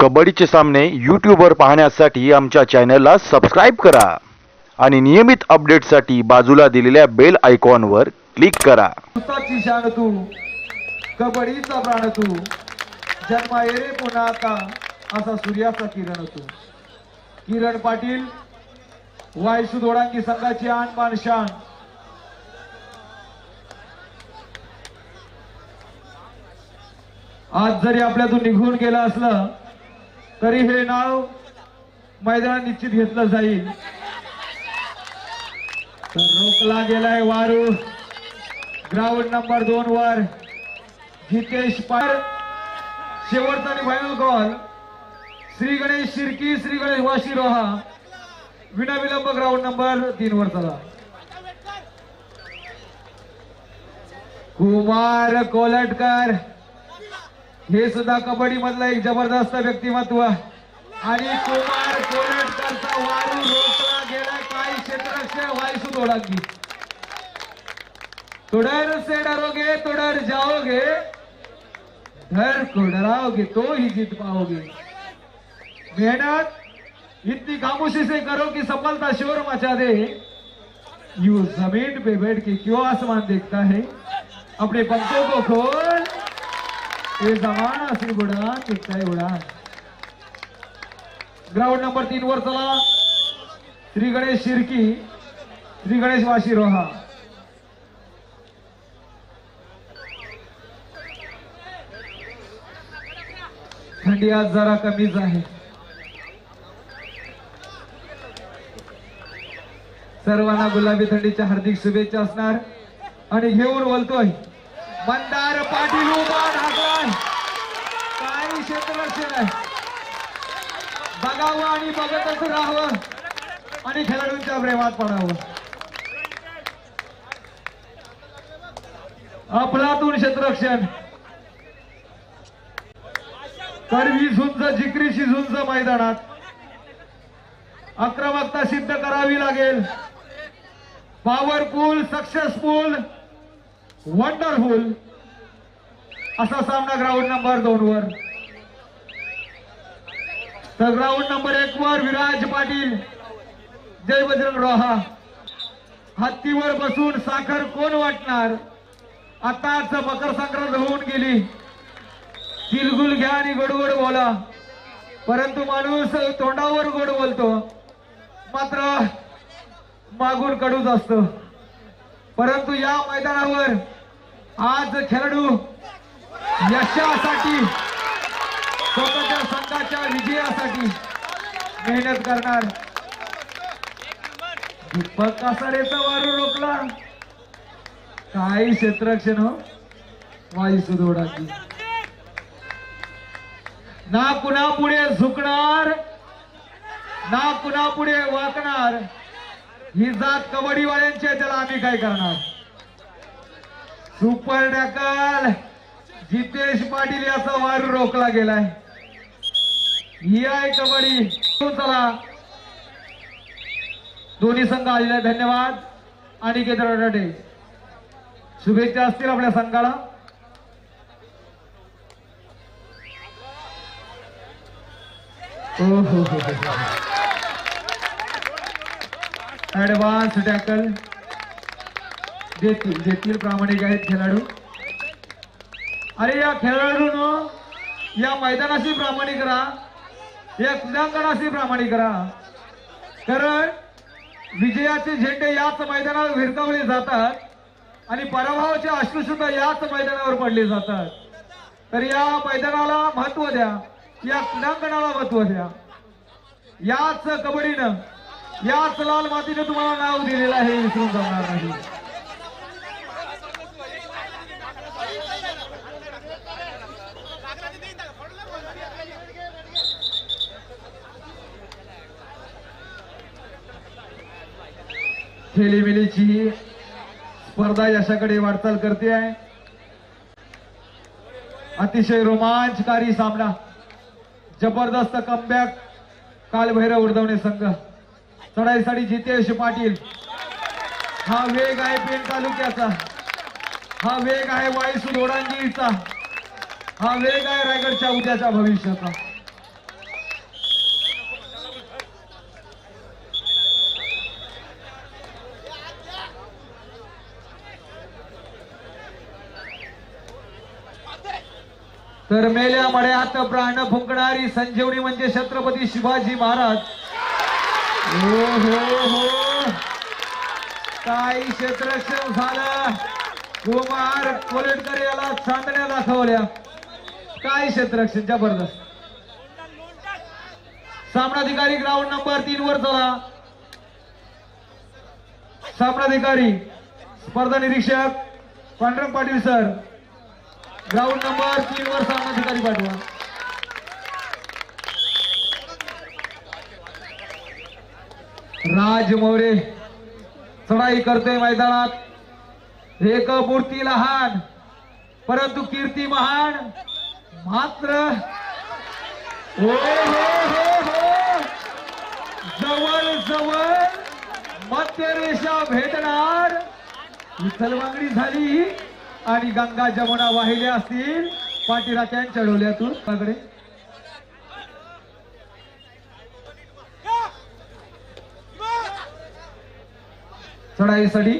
कबड्डीचे सामने यूट्यूबवर पाहण्यासाठी आमच्या चॅनलला सबस्क्राईब करा. आणि नियमित अपडेटसाठी बाजूला दिलेल्या बेल आयकॉनवर क्लिक करा. पुस्ताची शान तू कबड्डीचा प्राण तू जन्मा येरे पुन्हा आता असा सूर्याचा किरण तू किरण पाटील वायसू दोडांगी संघाची आण मान शान. आज जरी आपल्यातून निघून गेला असलं तरी हे नाव मैदानात निश्चित घेतलं जाईल. तर रोखला गेलाय वारू. ग्राउंड नंबर दोन वर जितेश पार. शेवटचा आणि फायनल कॉल श्री गणेश शिर्की श्री गणेश वाशी रोहा. विनाविलंब ग्राउंड नंबर तीन वर चला. कुमार कोलटकर. हे सुद्धा कबड्डी मधलं एक ज़बरदस्त व्यक्तिमत्व. आणि कुमार कोलटकरचा वारू रोखला गेला काही क्षेत्ररक्षक वायसू दोडांगी तुडर से डरोगे तुडर जाओगे. डर को डराओगे तो ही जीत पाओगे. मेहनत इतनी खामोशी से करो कि सफलता शोर मचा दे. यू ज़मीन पे बैठ के क्यों आसमान देखता है? अपने पंखों को खोल. ये जमाना सिर्फ बुडा दिखता है ग्राउंड नंबर तीन वर चला. श्री गणेश शिर्की श्री गणेश वाशी रोहा. थंडी आज जरा कमीच आहे. सर्वांना गुलाबी थंडीच्या हार्दिक शुभेच्छा असणार. आणि घेऊन बोलतोय मंदार पाटील उभा ढाकलान काही क्षेत्ररक्षण आहे. बघावं आणि बघतच राहावं. आणि खेळाडूंच्या प्रेमात पडावं. अफलातून क्षेत्ररक्षण. करवी झुंज जिकरीशी झुंज मैदानात. आक्रमकता सिद्ध करावी लागेल. पॉवरफुल सक्सेसफुल वंडरफुल असा सामना ग्राउंड नंबर दोन वर. तर ग्राउंड नंबर एक वर विराज पाटील जय बजरंग रोहा. हत्तीवर बसून साखर कोण वाटणार? आताच मकर संक्रांत होऊन गेली. तिलगुल घ्या आणि गोडगोड बोला. परंतु माणूस तोंडावर गोड बोलतो. मात्र मागून कडूच असतो. परंतु या मैदानावर आज खेळाडू यशासाठी स्वतःच्या संघाच्या विजयासाठी मेहनत करणार. दीपक कासारेचा वारू रोखला. काही क्षेत्रक्षण हो. वाई सुदोडाची. ना कुणा पुढे झुकणार ना कुणा पुढे वाकणार. ही जात कबड्डीवाल्यांची आहे त्याला आम्ही काय करणार? सुपर डॅकल जितेश पाटील याचा वारू रोखला गेलाय. ही आहे कबड्डी. चला. दोन्ही संघ आलेले धन्यवाद. आणि केंद्र शुभेच्छा असतील आपल्या संघाला. हो हो. हो. ऍडव्हान्स टॅकल देतील देतील प्रामाणिक आहेत खेळाडू. अरे या खेळाडू या मैदानाशी प्रामाणिक राहा. या क्रीडांगणाशी प्रामाणिक राहा. कारण विजयाचे झेंडे याच मैदानावर विरकावले जातात आणि पराभवाचे अश्रू सुद्धा याच मैदानावर पडले जातात. तर या मैदानाला महत्त्व द्या. या क्रीडांगणाला महत्त्व द्या. याच कबड्डीनं याच लाल मातीने तुम्हाला नाव दिलेलं आहे विसरून जाणार नाही. खेलीमिलीची स्पर्धा यशाकडे वाटचाल करते आहे. अतिशय रोमांचकारी सामना. जबरदस्त कमबॅक कालभैरव उडदवणे संघ. लढाईसाठी जितेश पाटील. हा वेग आहे पेण तालुक्याचा. हा वेग आहे वाईसू धोडांजीचा. हा वेग आहे रायगडच्या उद्याच्या भविष्याचा. तर मेल्या आता प्राण फुंकणारी संजीवनी म्हणजे छत्रपती शिवाजी महाराज. हो हो हो काही क्षेत्ररक्षण झालं. कुमार कोलेटकर याला चांदण्या दाखवल्या काय क्षेत्रक्षण जबरदस्त. सामनाधिकारी ग्राउंड नंबर तीन वर चला. सामनाधिकारी स्पर्धा निरीक्षक Pandurang Patil sir ground number तीन वर सामनाधिकारी पाठवा. राज मोरे चढाई करतोय मैदानात. एक मूर्ती लहान परंतु कीर्ती महान मात्र हो हो, हो, हो. जवळ जवळ मध्यरेषा भेटणार. विठ्ठलवांगडी झाली आणि गंगा जमुना वाहिल्या असतील. पाठीराख्यान चढवल्यातून चढाईसाठी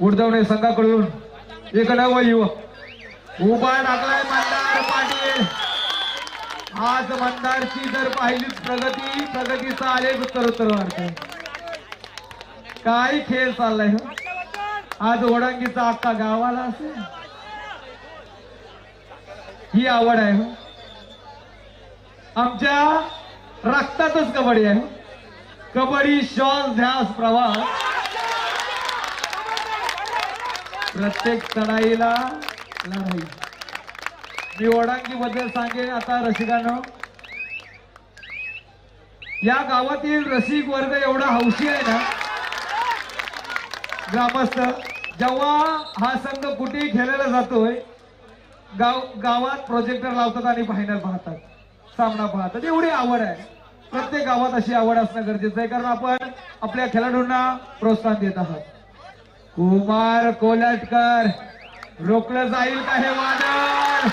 उडदवणे संघाकडून एक नव युवक. उभा लागलाय मंदार पाटील. आज मंदारची जर पाहिली प्रगती प्रगतीचा आलेख उत्तर वाढतोय काय खेळ चाललाय आज ओढांगीचा अख्खा गावाला असेल. ही आवड आहे आमच्या रक्तातच कबड्डी आहे कबड्डी श्वास ध्यास प्रवास प्रत्येक चढाईला लढाई. मी ओढांगी बद्दल सांगेन आता रसिकांनो. या गावातील रसिक वर्ग एवढा हौशी आहे ना ग्रामस्थ जेव्हा हा संघ कुठेही खेळायला जातोय गाव गावात प्रोजेक्टर लावतात आणि फायनल पाहतात सामना पाहतात. एवढी आवड आहे. प्रत्येक गावात अशी आवड असणं गरजेचं आहे कारण आपण आपल्या खेळाडूंना प्रोत्साहन देत आहात. कुमार कोलटकर. रोखलं जाईल का हे वादळ?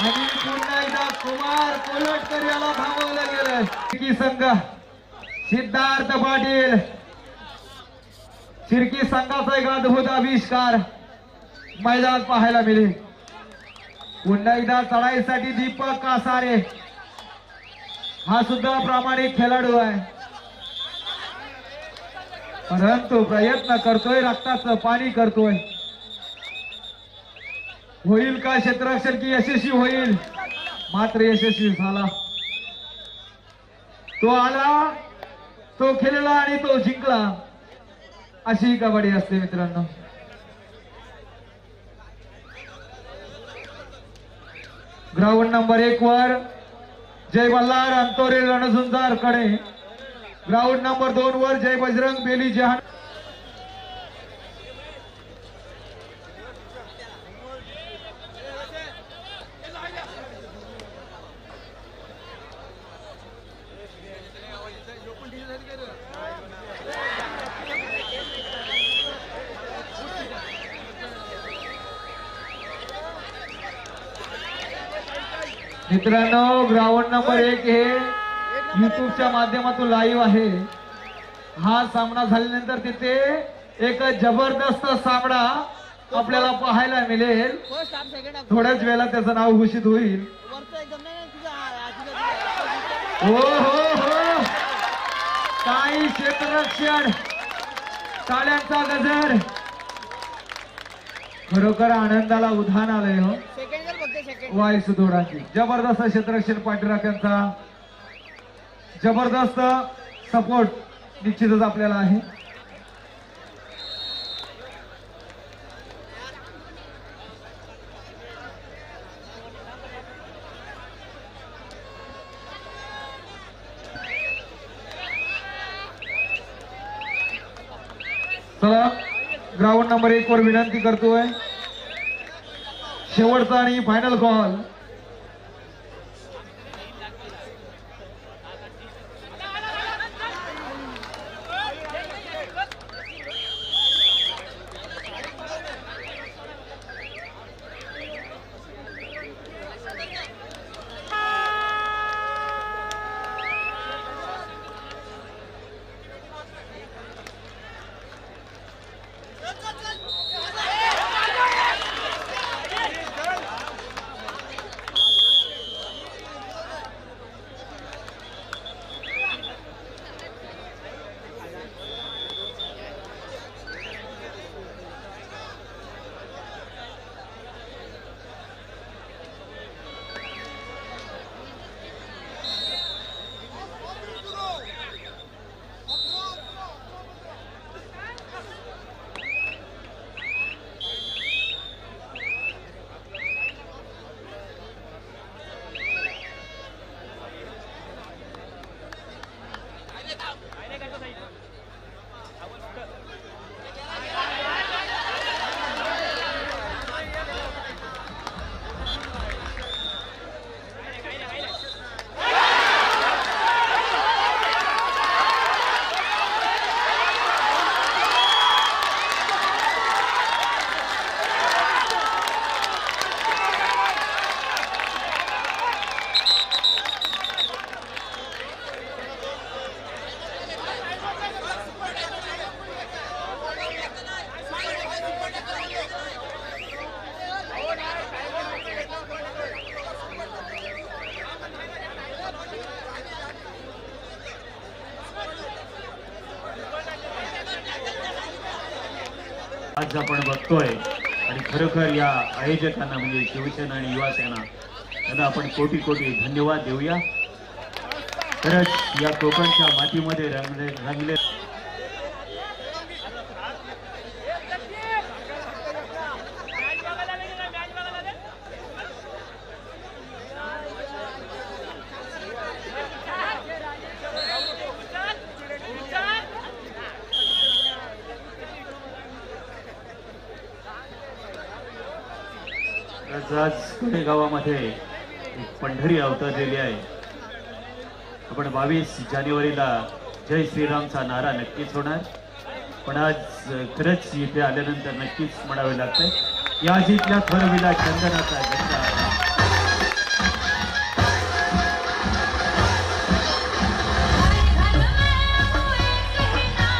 आणि पुन्हा एकदा कुमार कोलटकर याला थांबवलं गेलं शिर्की संघ सिद्धार्थ पाटील. शिर्की संघाचा एक अद्भुत आविष्कार मैदानात पाहायला मिळेल. पुन्हा एकदा चढाईसाठी दीपक कासारे. हा सुद्धा प्रामाणिक खेळाडू आहे. परंतु प्रयत्न करतोय रक्ताचं पाणी करतोय. होईल का क्षेत्ररक्षण की यशस्वी होईल? मात्र यशस्वी झाला. तो आला तो खेळला आणि तो जिंकला. अशी ही कबड्डी असते मित्रांनो. ग्राउंड नंबर एक वर जय बल्लार अंतोरे रणझुंजारकडे ग्राउंड नंबर दोन वर जय बजरंग बेली जहान मित्रांनो ग्राउंड नंबर एक हे युट्यूबच्या माध्यमातून लाईव्ह आहे. हा सामना झाल्यानंतर तिथे एक जबरदस्त सामना आपल्याला पाहायला मिळेल. थोड्याच वेळात त्याचं नाव घोषित होईल. हा- हा- हो. काही क्षेत्ररक्षण. टाळ्यांचा गजर. खरोखर आनंदाला उधाण आलंय हो. वाय सुदोडांची. जबरदस्त क्षेत्ररक्षण पाठीराख्यांचा जबरदस्त सपोर्ट निश्चितच आपल्याला आहे. चला ग्राउंड नंबर एक वर विनंती करतोय. शेवटचा आणि फायनल कॉल आज आपण बघतोय आणि खरोखर या आयोजकांना म्हणजे शिवसेना आणि युवासेना त्यांना आपण कोटी कोटी धन्यवाद देऊया. खरंच या कोकणच्या मातीमध्ये रंगले रंगले आजच गावामध्ये एक पंढरी अवतरलेली आहे. आपण बावीस जानेवारीला जय श्रीरामचा नारा नक्कीच होणार. पण आज खरंच इथे आल्यानंतर नक्कीच म्हणावे लागतंय या जिथल्या थरविला चंदनाचा